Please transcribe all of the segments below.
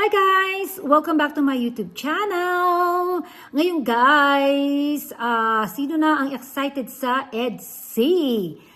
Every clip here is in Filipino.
Hi guys! Welcome back to my YouTube channel! Ngayon guys, ah, sino na ang excited sa EDC?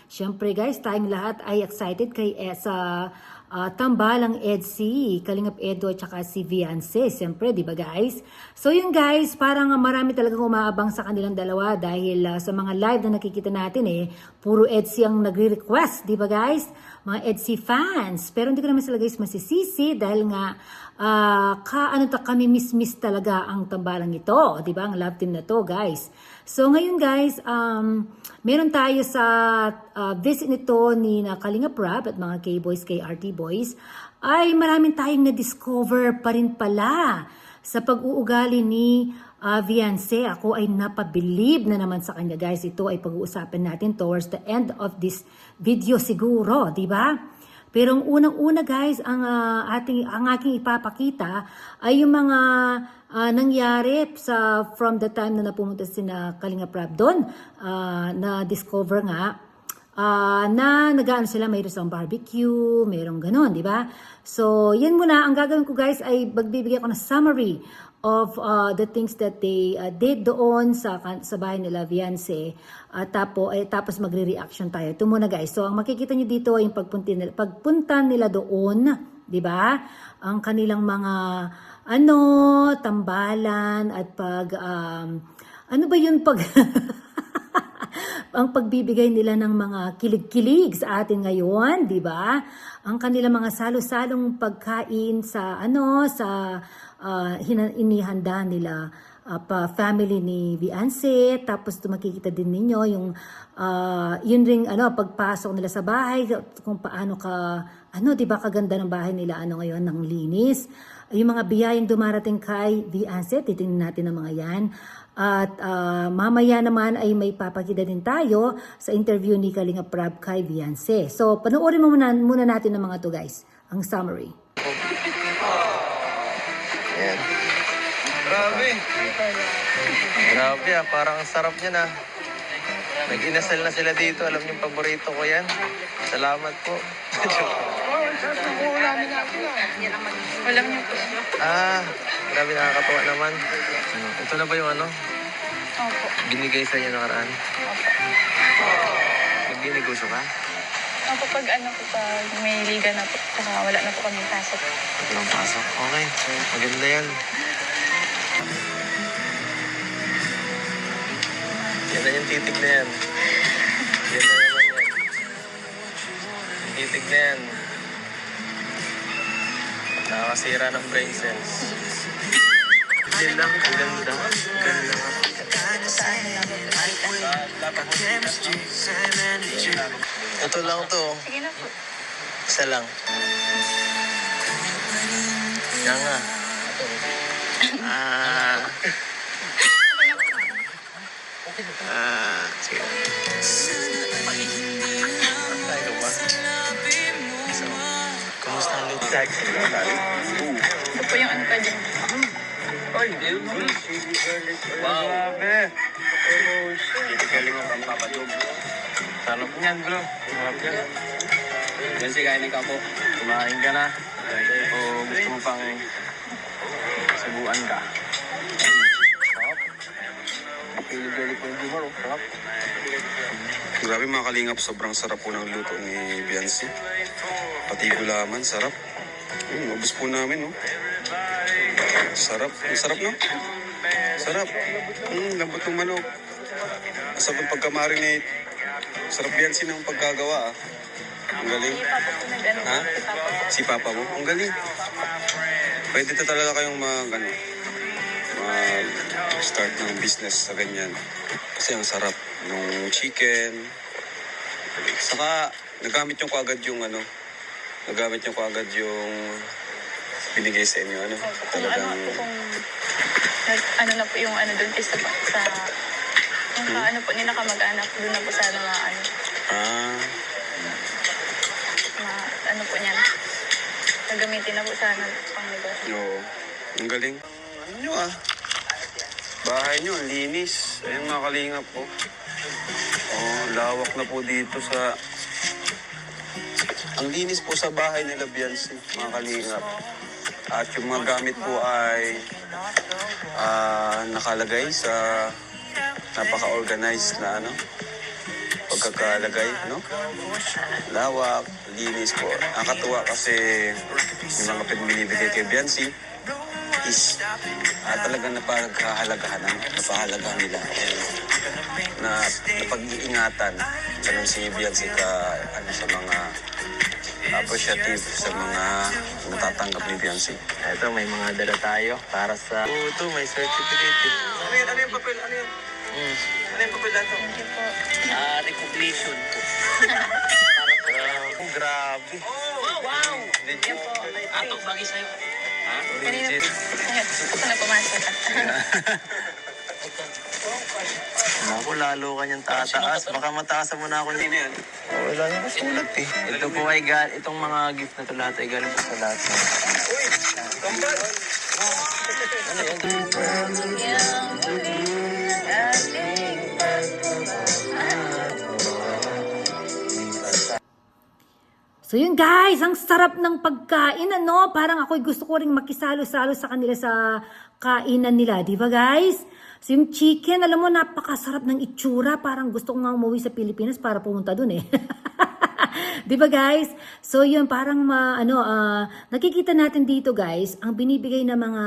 Siyempre guys, tayong lahat ay excited kay eh, sa ah, tambalang EDC, Kalingap Edo at saka si Viance. Siyempre, di ba guys? So yun guys, parang marami talagang umaabang sa kanilang dalawa dahil ah, sa mga live na nakikita natin eh, puro EDC ang nagre-request, di ba guys? Mga EDC fans. Pero hindi ko naman sila guys masisisi dahil nga ah ka ano ta kami miss-miss talaga ang tambalang ito, 'di ba? Ang love team na to, guys. So ngayon guys, um meron tayo sa ah, visit nito ni na Kalinga Prab at mga K-boys, KRT boys ay maraming tayong na-discover pa rin pala sa pag-uugali ni uh. Ako ay napabilib na naman sa kanya guys. Ito ay pag-uusapan natin towards the end of this video siguro, di ba? Pero ang unang-una guys, ang ah, ating ang aking ipapakita ay yung mga ah, nangyari sa from the time na napumunta si na Kalinga Prab doon ah, na discover nga ah, na nagaan sila mayroon silang barbecue, mayroong ganon, di ba? So, yan muna. Ang gagawin ko guys ay magbibigay ko ng summary of uh, the things that they uh, did doon sa sa bahay nila Viance at tapo eh, tapos magre-reaction tayo. Ito muna guys. So ang makikita niyo dito ay yung pagpunta nila pagpunta nila doon, 'di ba? Ang kanilang mga ano, tambalan at pag um, ano ba yun pag ang pagbibigay nila ng mga kilig-kilig sa atin ngayon, 'di ba? Ang kanilang mga salo-salong pagkain sa ano sa ah, hina- inihanda nila pa family ni Viance tapos makikita din ninyo yung ah, yun ring ano pagpasok nila sa bahay kung paano ka ano 'di ba kaganda ng bahay nila ano ngayon ng linis yung mga biyayang dumarating kay Viance titingnan natin ang mga yan at ah, mamaya naman ay may papakita din tayo sa interview ni Kalinga Prab kay Viance. So, panoorin mo muna, muna natin ng mga to guys, ang summary. Ayan. Grabe. Grabe ah, parang ang sarap niyan ah. Nag-inasal na sila dito. Alam niyo paborito ko yan. Salamat po. Walang niyo po. ah, grabe nakakatuwa naman. Ito na ba yung ano? Opo. Binigay sa inyo nakaraan? Opo. Nagdinegosyo ka? Opo, pag ano po, pag may liga na po, saka wala na po kami pasok. Ito lang pasok. Okay. Maganda yan. Yan na yung titig na yan. Yan na naman yan. Yung titig na yan. Nakakasira ng brain cells. Yan lang. Ang ganda. Ganda po Ito lang to. Sige na po. Isa lang. Yan nga. Ah. Ah. Sige. Tayo ba? So, kumusta ang look? Ito po yung ano pa dyan. Wow. Grabe. Galing ang pampapadog. Sarap niyan, bro. Sarap yan. Yan si kainin ka po. Kumain ka na. O gusto mo pang subuan ka. Sarap. Pilig-pilig po yung humor. oh. Sarap. Grabe mga kalingap, sobrang sarap po ng luto ni Biancy. Pati gulaman, sarap. Mm, ubus po namin, no? Sarap. Ang sarap, no? Sarap. Mm, lambot ng manok. Ng pagka-marinate. Sarap Biancy ng paggagawa, ah. Ang galing. Ha? Si Papa po. Si Papa mo, ang galing. Pwede na talaga kayong mag, ano, mag-start ng business sa ganyan. Kasi ang sarap ng chicken. Saka, nagamit nyo kaagad yung ano, nagamit nyo kaagad yung binigay sa inyo. Ano, Kung ano po, kung nag, ano na po yung ano doon is sa, sa yung ka, ano po nila kamag-anak doon na po sa mga ano, ah, mga ano po niyan. Nagamitin na po sa ano, pang negosyo. oo. Ang galing. Ano nyo ah? Bahay nyo, ang linis. Ayun mga kalingap po. Oh, lawak na po dito sa... Ang linis po sa bahay nila Biancy, mga kalingap. At yung mga gamit po ay ah, nakalagay sa napaka-organized na ano, pagkakalagay, no? Lawak, linis po. Nakakatuwa kasi yung mga pinibigay kay Biancy is ah, talagang napaghahalagahan, napahalagahan nila. Na napag-iingatan ganun si Biancy ka ano sa mga appreciative sa mga natatanggap ni Biancy. Ito, may mga dala tayo para sa... Oo, ito, may certificate. Ano yan? Ano yung papel? Ano yan? Mm. Ano yung papel you po. Ah, recognition po. grabe. Oh, wow! Yan po. Ato, bagay sa'yo. Ha? Kanina Legit. Gusto na pumasok. Naku, lalo ka niyang tataas. Baka mataasan mo na ako Ano yan? Oh, wala na sulat eh. Ito po ay gal itong mga gift na to lahat ay galing po sa lahat. Uy! Kampat! So yun guys, ang sarap ng pagkain ano, parang ako'y gusto ko ring makisalo-salo sa kanila sa kainan nila, di ba guys? So yung chicken, alam mo, napakasarap ng itsura, parang gusto ko nga umuwi sa Pilipinas para pumunta dun eh. Di ba guys? So yun, parang ma, ano, ah, nakikita natin dito guys, ang binibigay ng mga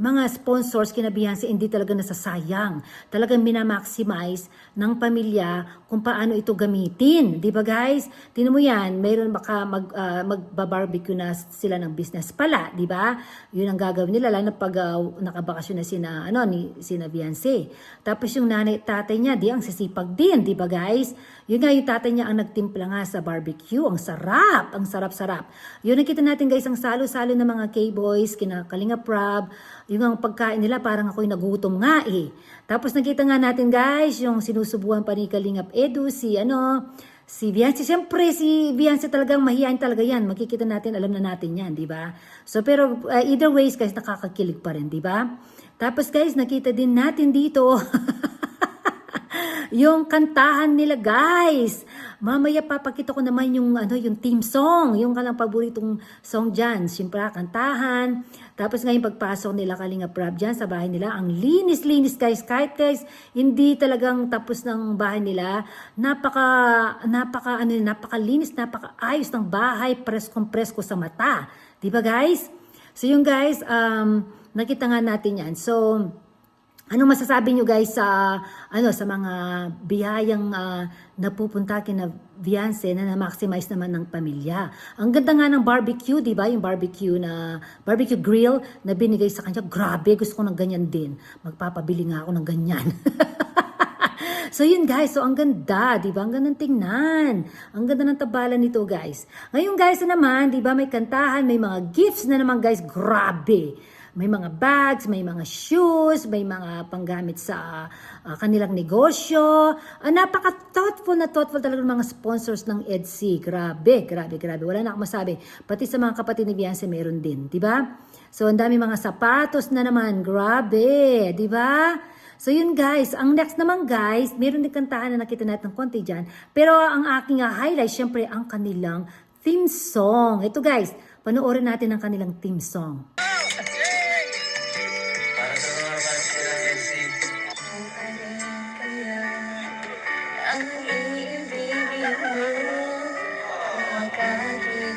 mga sponsors kina Beyonce hindi talaga nasasayang. Talagang minamaximize ng pamilya kung paano ito gamitin. Di ba guys? Tinan mo yan, mayroon baka mag, ah, magbabarbecue na sila ng business pala. Di ba? Yun ang gagawin nila, lalo na pag ah, nakabakasyon na sina, ano, ni, sina Beyonce. Tapos yung nanay at tatay niya, di ang sisipag din. Di ba guys? Yun nga yung tatay niya ang nagtimpla nga sa barbecue. Ang sarap! Ang sarap-sarap. Yun nakita natin guys, ang salo-salo ng mga K-boys, kina Kalinga Prab, yung ang pagkain nila parang ako'y nagutom nga eh. Tapos nakita nga natin guys, yung sinusubuhan pa ni Kalingap Edu, si ano, si Bianci. Siyempre si Bianci talagang mahihain talaga yan. Makikita natin, alam na natin yan, di ba? So pero uh, either ways guys, nakakakilig pa rin, di ba? Tapos guys, nakita din natin dito yung kantahan nila guys. Mamaya papakita ko naman yung ano yung team song, yung kalang paboritong song diyan. Siyempre kantahan. Tapos ngayon pagpasok nila Kalinga Prab diyan sa bahay nila, ang linis-linis guys. Kahit guys, hindi talagang tapos ng bahay nila. Napaka napaka ano, napakalinis, napakaayos ng bahay, preskong-presko sa mata. 'Di ba guys? So yung guys, um, nakita nga natin yan. So, ano masasabi nyo guys sa ano sa mga biyayang ah, napupunta kina Viance na na-maximize naman ng pamilya. Ang ganda nga ng barbecue, 'di ba? Yung barbecue na barbecue grill na binigay sa kanya. Grabe, gusto ko ng ganyan din. Magpapabili nga ako ng ganyan. So yun guys, so ang ganda, 'di ba? Ang ganda ng tingnan. Ang ganda ng tabalan nito, guys. Ngayon guys, na naman, 'di ba, may kantahan, may mga gifts na naman, guys. Grabe. May mga bags, may mga shoes, may mga panggamit sa ah, kanilang negosyo. Ah, napaka-thoughtful na thoughtful talaga ng mga sponsors ng EDC. Grabe, grabe, grabe. Wala na akong masabi. Pati sa mga kapatid ni Beyonce meron din, di ba? So, ang dami mga sapatos na naman. Grabe, ba? So yun guys, ang next naman guys, meron din kantahan na nakita natin ng konti dyan. Pero ang aking ah, highlight, syempre ang kanilang theme song. Ito guys, panoorin natin ang kanilang theme song.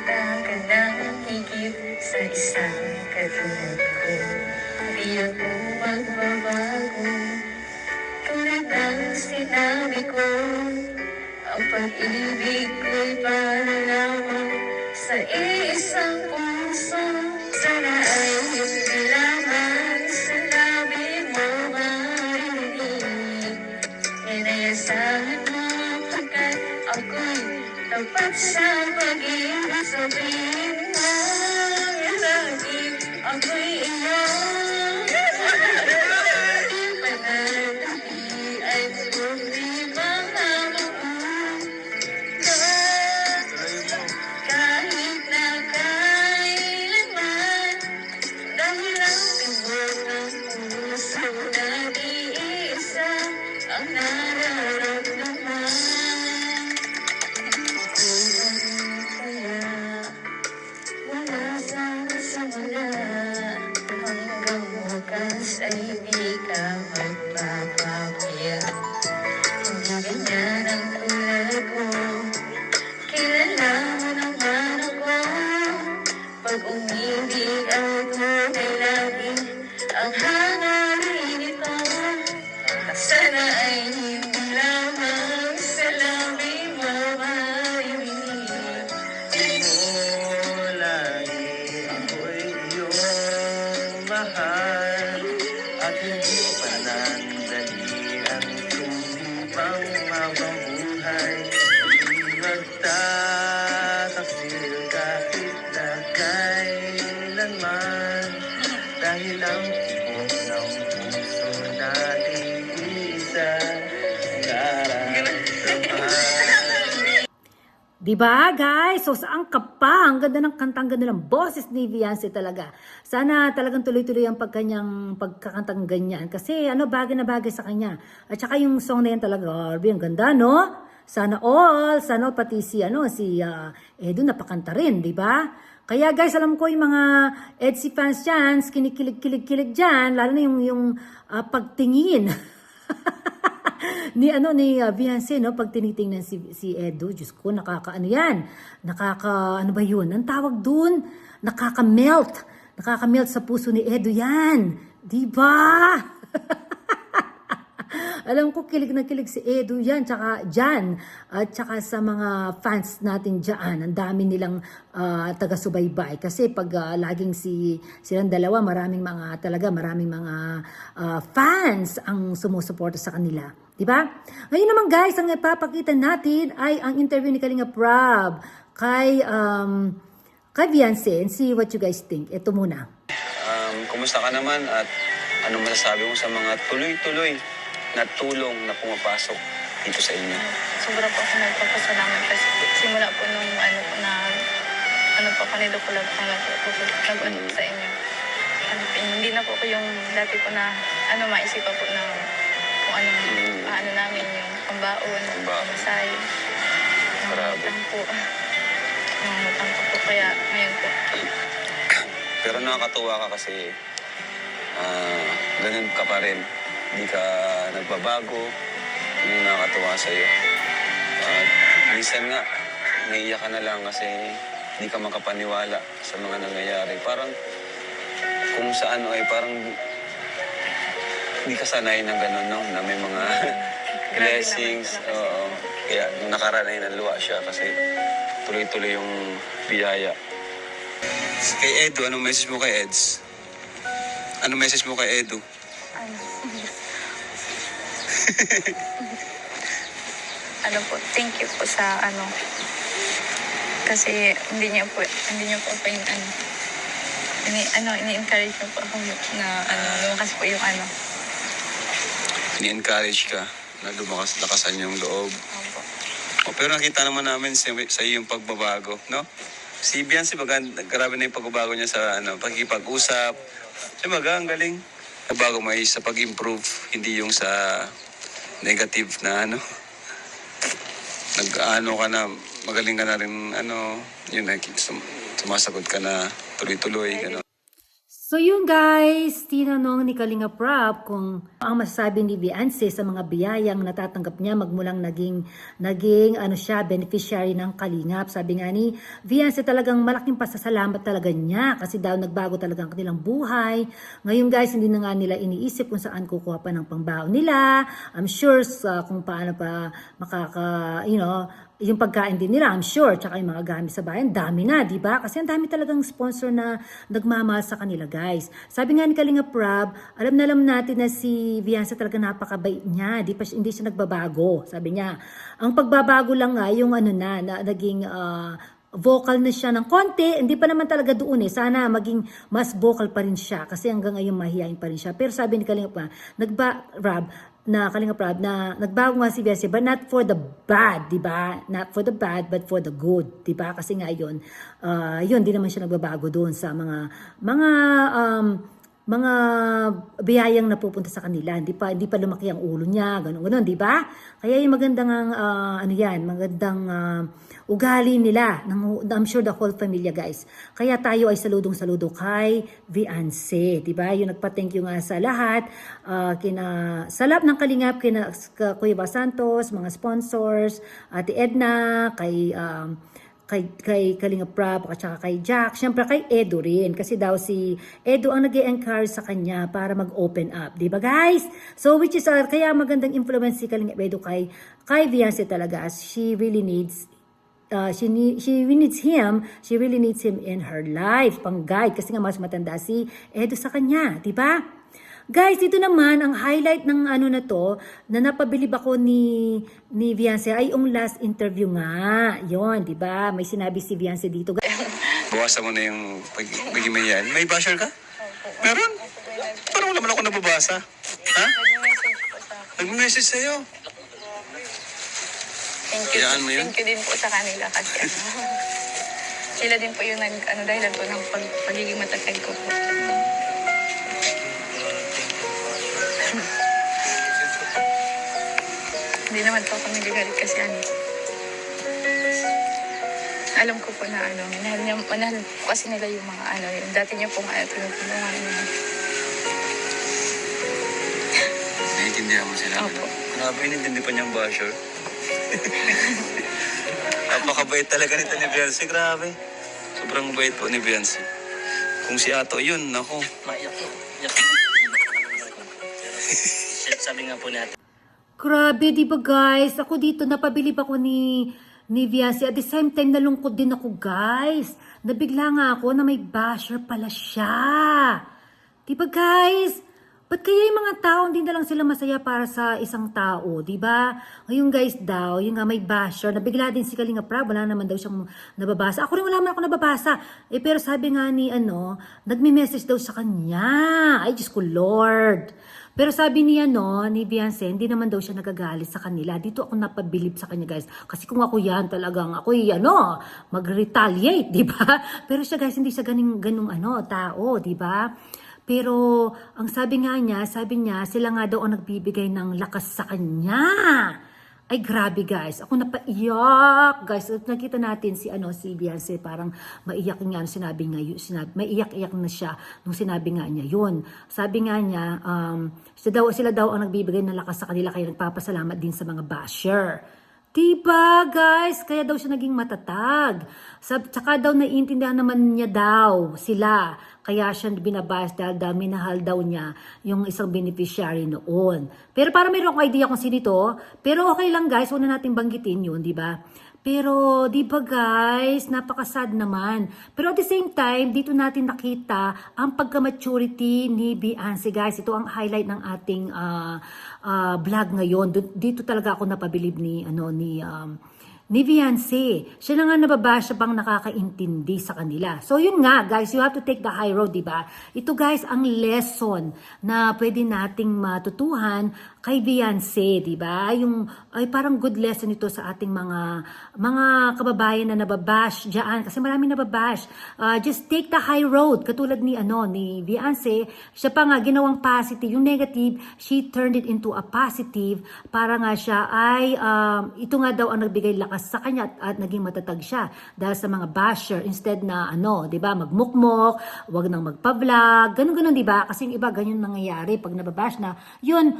Ka ng higit sa isang katulad ko Di ako magbabago Tulad ng sinabi ko Ang pag-ibig ko'y para lamang Sa isang puso. Sana ay tapat sa pag-ibig sabihin mo Di ba, guys? So, saan ka pa? Ang ganda ng kanta, ang ganda ng boses ni Beyonce talaga. Sana talagang tuloy-tuloy ang pagkanyang pagkakantang ganyan. Kasi ano, bagay na bagay sa kanya. At saka yung song na yan talaga, grabe, ang ganda, no? Sana all, sana all, pati si, ano, si uh, Edo napakanta rin, di ba? Kaya guys, alam ko yung mga EDSI fans dyan, kinikilig-kilig-kilig dyan, lalo na yung, yung ah, pagtingin. ni ano ni uh, Beyonce no? Pag tinitingnan si si Edo Diyos ko nakakaano yan? Nakaka ano ba yun? Ang tawag dun? Nakaka-melt. Nakaka-melt sa puso ni Edo yan. Di ba? Alam ko kilig na kilig si Edu yan, tsaka Jan, at tsaka sa mga fans natin dyan. Ang dami nilang ah, taga-subaybay. Kasi pag ah, laging si silang dalawa, maraming mga, talaga maraming mga ah, fans ang sumusuporta sa kanila. Di ba? Ngayon naman guys, ang ipapakita natin ay ang interview ni Kalinga Prab kay, um, kay Beyonce and see what you guys think. Ito muna. Um, kumusta ka naman at ano masasabi mo sa mga tuloy-tuloy na tulong na pumapasok dito sa inyo? Sobra po ako nagpapasalamat kasi simula po nung ano po na ano po ako nilukulag talaga po nag ano po sa inyo. Ano, hindi na po ko yung dati po na ano maisipan po na kung anong Mm. ano namin yung pambaon, Pambaon. pamasay. Grabe. Ang po. Ang utang ko po kaya ngayon po. Pero nakakatuwa ka kasi ah, ganun ka pa rin. Hindi ka nagbabago. Yun yung nakakatuwa sa'yo. At minsan nga, naiiyak ka na lang kasi hindi ka makapaniwala sa mga nangyayari. Parang kung sa ano ay parang hindi ka sanay ng ganun, no? Na may mga blessings. Oo. Kaya nung nakaraan ay naluwa siya kasi tuloy-tuloy yung biyaya. Kay Edu, anong message mo kay Eds? Anong message mo kay Edu? Ano? ano po, thank you po sa ano. Kasi hindi niyo po, hindi niyo po pa yung ano. Ini, ano, ini-encourage niyo po ako na ano, lumakas po yung ano. Ni-encourage ka na lumakas, lakasan yung loob. Opo. O, pero nakita naman namin sa, sa iyo yung pagbabago, no? Si Beyonce, baga, grabe na yung pagbabago niya sa ano, pagkipag-usap. Siya baga, ang galing. Bago may sa pag-improve, hindi yung sa negative na ano. Nag-ano ka na, magaling ka na rin, ano, yun, like, sum- sumasagot ka na tuloy-tuloy, gano'n. So yun guys, tinanong ni Kalinga Prab kung ang masasabi ni Beyonce sa mga biyayang natatanggap niya magmulang naging naging ano siya beneficiary ng Kalingap. Sabi nga ni Beyonce talagang malaking pasasalamat talaga niya kasi daw nagbago talaga ang kanilang buhay. Ngayon guys, hindi na nga nila iniisip kung saan kukuha pa ng pangbaon nila. I'm sure sa kung paano pa makaka, you know, yung pagkain din nila, I'm sure, tsaka yung mga gamit sa bayan, dami na, di ba? Kasi ang dami talagang sponsor na nagmamahal sa kanila, guys. Sabi nga ni Kalinga Prab, alam na alam natin na si Beyonce talaga napakabait niya, di pa, hindi siya nagbabago, sabi niya. Ang pagbabago lang nga, yung ano na, na naging ah, vocal na siya ng konti, hindi pa naman talaga doon eh. Sana maging mas vocal pa rin siya kasi hanggang ngayon mahihayin pa rin siya. Pero sabi ni Kalinga pa, nagba, Rab, na Kalinga Prab, na nagbago nga si Beyonce, but not for the bad, di ba? Not for the bad, but for the good, di ba? Kasi nga yun, ah, yun, di naman siya nagbabago doon sa mga, mga, um, mga biyayang napupunta sa kanila. Hindi pa hindi pa lumaki ang ulo niya, ganun ganun, di ba? Kaya yung magandang ah, ano yan, magandang ah, ugali nila ng I'm sure the whole familia guys. Kaya tayo ay saludong saludo kay Viance, di ba? Yung nagpa-thank you nga sa lahat, ah, kina sa lahat ng kalingap kina Kuya Ba Santos, mga sponsors, Ate Edna, kay um, kay, kay Kalinga Prab at saka kay Jack, syempre kay Edo rin. Kasi daw si Edo ang nag encourage sa kanya para mag-open up, di ba guys? So which is uh, kaya magandang influence si Kalinga Edo kay kay Beyonce talaga. As she really needs uh, she need, she needs him, she really needs him in her life, pang guide. Kasi nga mas matanda si Edo sa kanya, di ba? Guys, dito naman ang highlight ng ano na to na napabilib ako ni ni Beyonce ay yung last interview nga. 'Yon, 'di ba? May sinabi si Beyonce dito. Bawasan mo na yung pag pagimayan. May basher ka? Meron? Parang wala man ako nababasa. Ha? Nag-message sa'yo. Thank you. Hayaan mo yun. Thank you din po sa kanila kasi ano, sila din po yung nag, ano, dahilan po ng pag, pagiging matatag ko po. Hindi naman po kami nagagalit kasi ano. Alam ko po na ano, minahal, niya, minahal po kasi nila yung mga ano, yung dati niya pong ano, tinutulungan niya. Naiintindihan mo sila. Opo. Grabe, inintindi pa niyang basher. Napakabait talaga nito ni Beyonce, grabe. Sobrang bait po ni Beyonce. Kung si Ato yun, nako. Maiyak. Iyak. Sabi nga po natin, Grabe, di ba guys? Ako dito, napabilib ako ni, ni Viancy. At the same time, nalungkot din ako guys. Nabigla nga ako na may basher pala siya. Di ba guys? Ba't kaya yung mga tao, hindi na lang sila masaya para sa isang tao, di ba? Ngayon guys daw, yung nga may basher, nabigla din si Kalinga Prab, wala naman daw siyang nababasa. Ako rin wala naman ako nababasa. Eh pero sabi nga ni ano, nagme-message daw sa kanya. Ay, Diyos ko Lord. Pero sabi niya no, ni Beyonce, hindi naman daw siya nagagalit sa kanila. Dito ako napabilib sa kanya guys. Kasi kung ako yan talagang, ako ano, mag-retaliate, di ba? Pero siya guys, hindi siya ganing, ganung ano, tao, di ba? Pero ang sabi nga niya, sabi niya, sila nga daw ang nagbibigay ng lakas sa kanya. Ay grabe guys, ako napaiyak guys. At nakita natin si ano si Beyonce parang maiyak nga nung sinabi nga sinabi, maiyak-iyak na siya nung sinabi nga niya yun. Sabi nga niya, um, sila daw, sila daw ang nagbibigay ng lakas sa kanila kaya nagpapasalamat din sa mga basher. Diba, guys? Kaya daw siya naging matatag. Sab tsaka daw naiintindihan naman niya daw sila. Kaya siya binabas dahil daw minahal daw niya yung isang beneficiary noon. Pero para mayroon akong idea kung sino ito. Pero okay lang guys, huwag na natin banggitin yun, di ba? Pero, di ba guys, napakasad naman. Pero at the same time, dito natin nakita ang pagka-maturity ni Beyonce guys. Ito ang highlight ng ating ah, ah, vlog ngayon. Dito talaga ako napabilib ni, ano, ni, um, ni Beyonce. Siya na nga nababasya bang nakakaintindi sa kanila. So yun nga guys, you have to take the high road, di ba? Ito guys, ang lesson na pwede nating matutuhan kay Beyonce, di ba? Yung ay parang good lesson ito sa ating mga mga kababayan na nababash diyan kasi marami nababash. Uh, just take the high road katulad ni ano ni Beyonce, siya pa nga ginawang positive, yung negative, she turned it into a positive para nga siya ay um, ito nga daw ang nagbigay lakas sa kanya at, at naging matatag siya dahil sa mga basher instead na ano, 'di ba, magmukmok, wag nang magpa-vlog, ganun-ganun 'di ba? Kasi yung iba ganyan nangyayari pag nababash na, yun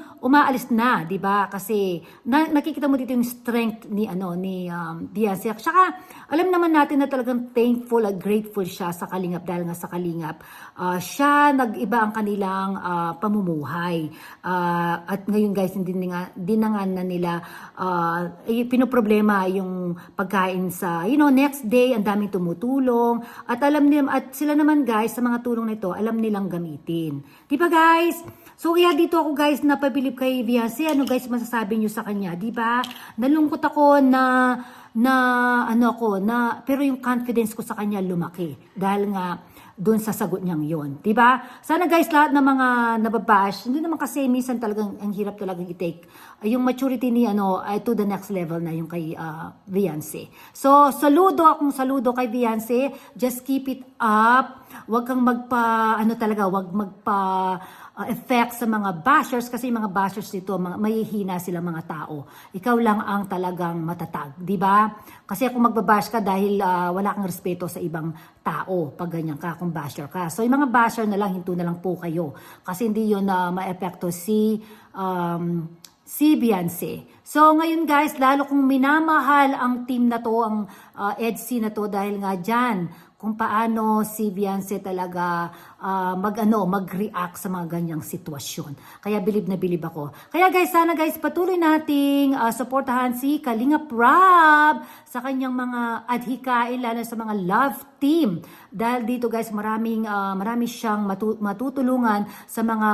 umaalis na, 'di ba? Kasi na, nakikita mo dito yung strength ni ano ni um, Beyonce. Saka alam naman natin na talagang thankful at grateful siya sa Kalingap dahil nga sa Kalingap ah, siya nag-iba ang kanilang ah, pamumuhay. Ah, at ngayon guys, hindi nga dinangan na nila eh, pinoproblema yung pagkain sa you know next day ang daming tumutulong at alam nila at sila naman guys sa mga tulong na ito alam nilang gamitin. 'Di ba guys? So kaya dito ako guys napabilib kay Beyonce. Ano guys masasabi niyo sa kanya, 'di ba? Nalungkot ako na na ano ako na pero yung confidence ko sa kanya lumaki dahil nga doon sa sagot niyang yon, 'di ba? Sana guys lahat ng mga nababash, hindi naman kasi minsan talagang ang hirap talagang i-take ay yung maturity ni ano ay to the next level na yung kay uh, Beyonce. So saludo akong saludo kay Beyonce. Just keep it up. Huwag kang magpa ano talaga, huwag magpa uh, effect sa mga bashers kasi mga bashers dito mga mahihina sila mga tao. Ikaw lang ang talagang matatag, 'di ba? Kasi kung magbabash ka dahil ah, wala kang respeto sa ibang tao pag ganyan ka kung basher ka. So yung mga basher na lang hinto na lang po kayo kasi hindi 'yon na maepekto si um, si Beyonce. So ngayon guys, lalo kong minamahal ang team na to, ang uh, EDC na to dahil nga dyan kung paano si Beyonce talaga ah, mag-ano, mag-react sa mga ganyang sitwasyon. Kaya bilib na bilib ako. Kaya guys, sana guys, patuloy nating ah, suportahan si Kalinga Prab sa kanyang mga adhikain, lalo sa mga love team. Dahil dito guys, maraming, ah, marami siyang matu- matutulungan sa mga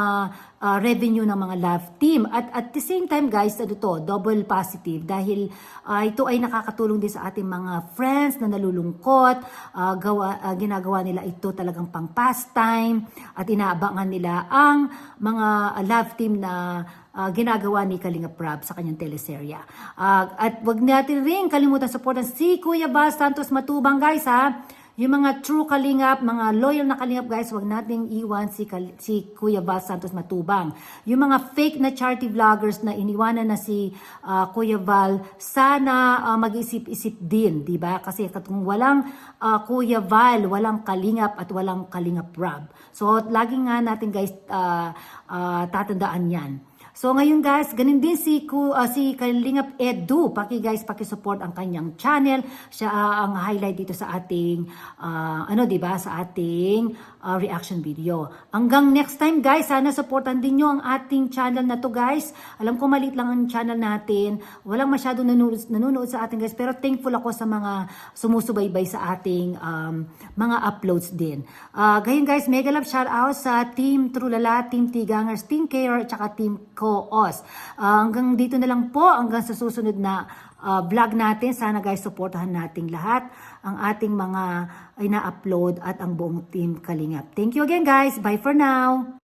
ah, revenue ng mga love team. At at the same time guys, ano to, double positive dahil ah, ito ay nakakatulong din sa ating mga friends na nalulungkot, ah, gawa, ah, ginagawa nila ito talagang pang pastime at inaabangan nila ang mga love team na ah, ginagawa ni Kalinga Prab sa kanyang teleserya. Ah, at wag natin rin kalimutan supportan si Kuya Bal Santos Matubang guys ha. Yung mga true kalingap, mga loyal na kalingap guys, wag nating iwan si, Kal- si Kuya Val Santos Matubang. Yung mga fake na charity vloggers na iniwanan na si ah, Kuya Val, sana ah, mag-isip-isip din, di ba? Kasi kung walang ah, Kuya Val, walang kalingap at walang kalingap Rob. So, lagi nga natin guys ah, ah, tatandaan yan. So ngayon guys, ganun din si Ku, ah, si Kalingap Edu. Paki guys, paki-support ang kanyang channel. Siya ah, ang highlight dito sa ating ah, ano 'di ba sa ating ah, reaction video. Hanggang next time guys, sana supportan din niyo ang ating channel na to guys. Alam ko maliit lang ang channel natin. Walang masyado nanonood, nanonood sa atin guys, pero thankful ako sa mga sumusubaybay sa ating um, mga uploads din. Ah, gayon guys, mega love shout out sa Team Trulala, Team Tigangers, Team Care, at Team Koos. Ah, hanggang dito na lang po, hanggang sa susunod na ah, vlog natin. Sana guys, supportahan nating lahat ang ating mga ina-upload at ang buong Team Kalingap. Thank you again guys. Bye for now.